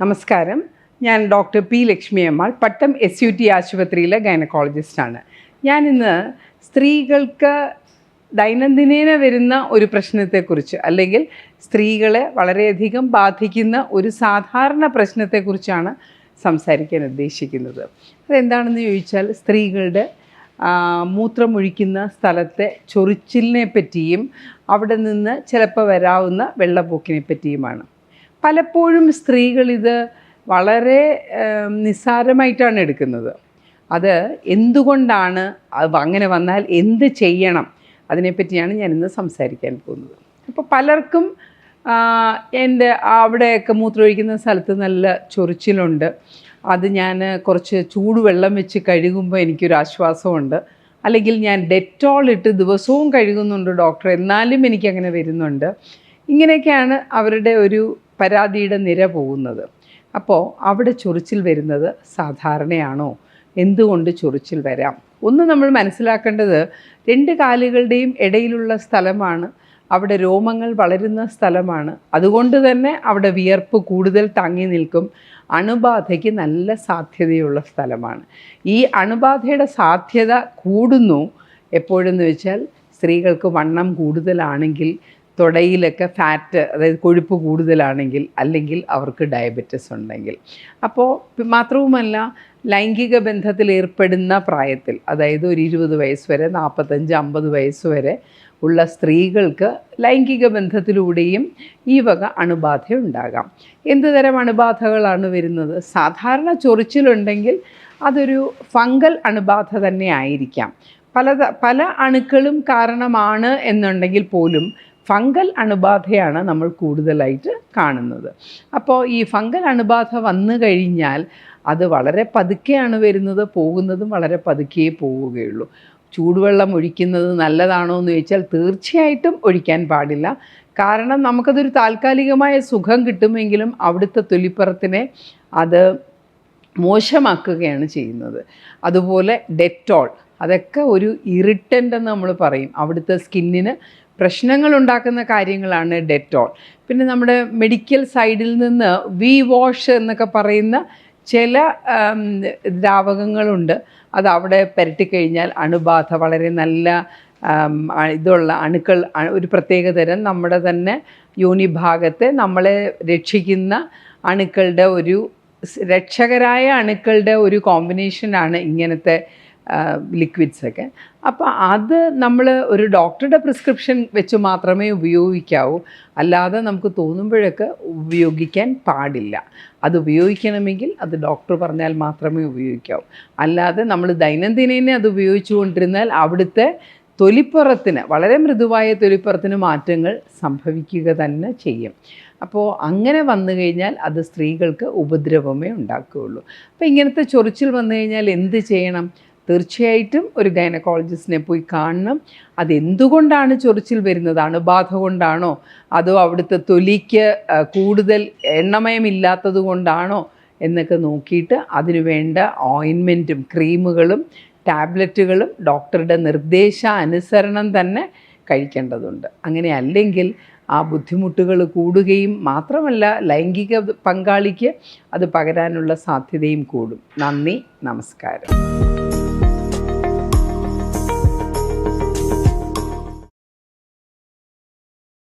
നമസ്കാരം. ഞാൻ doctor P Lakshmi Ammal Pattom S U T ആശുപത്രിയിലെ ഗൈനക്കോളജിസ്റ്റാണ് ഞാനിന്ന് സ്ത്രീകൾക്ക് ദൈനംദിനേന വരുന്ന ഒരു പ്രശ്നത്തെക്കുറിച്ച് അല്ലെങ്കിൽ സ്ത്രീകളെ വളരെയധികം ബാധിക്കുന്ന ഒരു സാധാരണ പ്രശ്നത്തെക്കുറിച്ചാണ് സംസാരിക്കാൻ ഉദ്ദേശിക്കുന്നത്. അതെന്താണെന്ന് ചോദിച്ചാൽ സ്ത്രീകളുടെ മൂത്രമൊഴിക്കുന്ന സ്ഥലത്തെ ചൊറിച്ചിലിനെ പറ്റിയും അവിടെ നിന്ന് ചിലപ്പോൾ വരാവുന്ന വെള്ളപ്പൊക്കിനെ പറ്റിയുമാണ്. പലപ്പോഴും സ്ത്രീകൾ ഇത് വളരെ നിസ്സാരമായിട്ടാണ് എടുക്കുന്നത്. അത് എന്തുകൊണ്ടാണ് അങ്ങനെ വന്നാൽ എന്ത് ചെയ്യണം? അതിനെപ്പറ്റിയാണ് ഞാൻ ഇന്ന് സംസാരിക്കാൻ പോകുന്നത്. അപ്പോൾ പലർക്കും എന്റെ അവിടെയൊക്കെ മൂത്രമൊഴിക്കുന്ന സ്ഥലത്ത് നല്ല ചൊറിച്ചിലുണ്ട്. അത് ഞാൻ കുറച്ച് ചൂടുവെള്ളം വെച്ച് കഴുകുമ്പോൾ എനിക്കൊരു ആശ്വാസമുണ്ട്. അല്ലെങ്കിൽ ഞാൻ ഡെറ്റോൾ ഇട്ട് ദിവസവും കഴുകുന്നുണ്ട് ഡോക്ടർ എന്നാലും എനിക്കങ്ങനെ വരുന്നുണ്ട്. ഇങ്ങനെയൊക്കെയാണ് അവരുടെ ഒരു പരാതിയുടെ നിര പോകുന്നത്. അപ്പോൾ അവിടെ ചൊറിച്ചിൽ വരുന്നത് സാധാരണയാണോ? എന്തുകൊണ്ട് ചൊറിച്ചിൽ വരാം? ഒന്ന് നമ്മൾ മനസ്സിലാക്കേണ്ടത് രണ്ട് കാലുകളുടെയും ഇടയിലുള്ള സ്ഥലമാണ്. അവിടെ രോമങ്ങൾ വളരുന്ന സ്ഥലമാണ്. അതുകൊണ്ട് തന്നെ അവിടെ വിയർപ്പ് കൂടുതൽ താങ്ങി നിൽക്കും. അണുബാധയ്ക്ക് നല്ല സാധ്യതയുള്ള സ്ഥലമാണ്. ഈ അണുബാധയുടെ സാധ്യത കൂടുന്നു. എപ്പോഴെന്ന് വെച്ചാൽ സ്ത്രീകൾക്ക് വണ്ണം കൂടുതലാണെങ്കിൽ തുടയിലൊക്കെ ഫാറ്റ് അതായത് കൊഴുപ്പ് കൂടുതലാണെങ്കിൽ അല്ലെങ്കിൽ അവർക്ക് ഡയബറ്റിസ് ഉണ്ടെങ്കിൽ. അപ്പോൾ മാത്രവുമല്ല ലൈംഗിക ബന്ധത്തിൽ ഏർപ്പെടുന്ന പ്രായത്തിൽ അതായത് ഒരു ഇരുപത് വയസ്സ് വരെ നാൽപ്പത്തഞ്ച് അമ്പത് വയസ്സ് വരെ ഉള്ള സ്ത്രീകൾക്ക് ലൈംഗിക ബന്ധത്തിലൂടെയും ഈ വക അണുബാധ ഉണ്ടാകാം. എന്ത് തരം അണുബാധകളാണ് വരുന്നത്? സാധാരണ ചൊറിച്ചിലുണ്ടെങ്കിൽ അതൊരു ഫംഗൽ അണുബാധ തന്നെ ആയിരിക്കാം. പല പല അണുക്കളും കാരണമാണ് എന്നുണ്ടെങ്കിൽ പോലും ഫംഗൽ അണുബാധയാണ് നമ്മൾ കൂടുതലായിട്ട് കാണുന്നത്. അപ്പോൾ ഈ ഫംഗൽ അണുബാധ വന്നു കഴിഞ്ഞാൽ അത് വളരെ പതുക്കെയാണ് വരുന്നത് പോകുന്നതും വളരെ പതുക്കെയേ പോവുകയുള്ളൂ. ചൂടുവെള്ളം ഒഴിക്കുന്നത് നല്ലതാണോ എന്ന് ചോദിച്ചാൽ തീർച്ചയായിട്ടും ഒഴിക്കാൻ പാടില്ല. കാരണം നമുക്കതൊരു താൽക്കാലികമായ സുഖം കിട്ടുമെങ്കിലും അവിടുത്തെ തൊലിപ്പുറത്തിനെ അത് മോശമാക്കുകയാണ് ചെയ്യുന്നത്. അതുപോലെ ഡെറ്റോൾ അതൊക്കെ ഒരു ഇറിറ്റന്റ് എന്ന് നമ്മൾ പറയും. അവിടുത്തെ സ്കിന്നിന് പ്രശ്നങ്ങൾ ഉണ്ടാക്കുന്ന കാര്യങ്ങളാണ് ഡെറ്റോൾ. പിന്നെ നമ്മുടെ മെഡിക്കൽ സൈഡിൽ നിന്ന് വി വാഷ് എന്നൊക്കെ പറയുന്ന ചില ദ്രാവകങ്ങളുണ്ട്. അത് അവിടെ പുരട്ടിക്കഴിഞ്ഞാൽ അണുബാധ വളരെ നല്ല ഇതുള്ള അണുക്കൾ ഒരു പ്രത്യേക തരം നമ്മുടെ തന്നെ യോനിഭാഗത്തെ നമ്മളെ രക്ഷിക്കുന്ന അണുക്കളുടെ ഒരു രക്ഷകരായ അണുക്കളുടെ ഒരു കോമ്പിനേഷനാണ് ഇങ്ങനത്തെ ലിക്വിഡ്സ് ഒക്കെ. അപ്പോൾ അത് നമ്മൾ ഒരു ഡോക്ടറുടെ പ്രിസ്ക്രിപ്ഷൻ വെച്ച് മാത്രമേ ഉപയോഗിക്കാവൂ. അല്ലാതെ നമുക്ക് തോന്നുമ്പോഴൊക്കെ ഉപയോഗിക്കാൻ പാടില്ല. അത് ഉപയോഗിക്കണമെങ്കിൽ അത് ഡോക്ടർ പറഞ്ഞാൽ മാത്രമേ ഉപയോഗിക്കാവൂ. അല്ലാതെ നമ്മൾ ദൈനംദിനേനെ അത് ഉപയോഗിച്ചുകൊണ്ടിരുന്നാൽ അവിടുത്തെ തൊലിപ്പുറത്തിന് വളരെ മൃദുവായ തൊലിപ്പുറത്തിന് മാറ്റങ്ങൾ സംഭവിക്കുക തന്നെ ചെയ്യും. അപ്പോൾ അങ്ങനെ വന്നു കഴിഞ്ഞാൽ അത് സ്ത്രീകൾക്ക് ഉപദ്രവമേ ഉണ്ടാക്കുകയുള്ളൂ. അപ്പോൾ ഇങ്ങനത്തെ ചൊറിച്ചിൽ വന്നു കഴിഞ്ഞാൽ എന്ത് ചെയ്യണം? തീർച്ചയായിട്ടും ഒരു ഗൈനക്കോളജിസ്റ്റിനെ പോയി കാണണം. അതെന്തുകൊണ്ടാണ് ചൊറിച്ചിൽ വരുന്നത് അണുബാധ കൊണ്ടാണോ? അതോ അവിടുത്തെ തൊലിക്ക് കൂടുതൽ എണ്ണമയമില്ലാത്തത് കൊണ്ടാണോ? എന്നൊക്കെ നോക്കിയിട്ട് അതിനുവേണ്ട ഓയിൻമെന്റും ക്രീമുകളും ടാബ്ലറ്റുകളും ഡോക്ടറുടെ നിർദ്ദേശാനുസരണം തന്നെ കഴിക്കേണ്ടതുണ്ട്. അങ്ങനെ അല്ലെങ്കിൽ ആ ബുദ്ധിമുട്ടുകൾ കൂടുകയും മാത്രമല്ല ലൈംഗിക പങ്കാളിക്ക് അത് പകരാനുള്ള സാധ്യതയും കൂടും. നന്ദി നമസ്കാരം.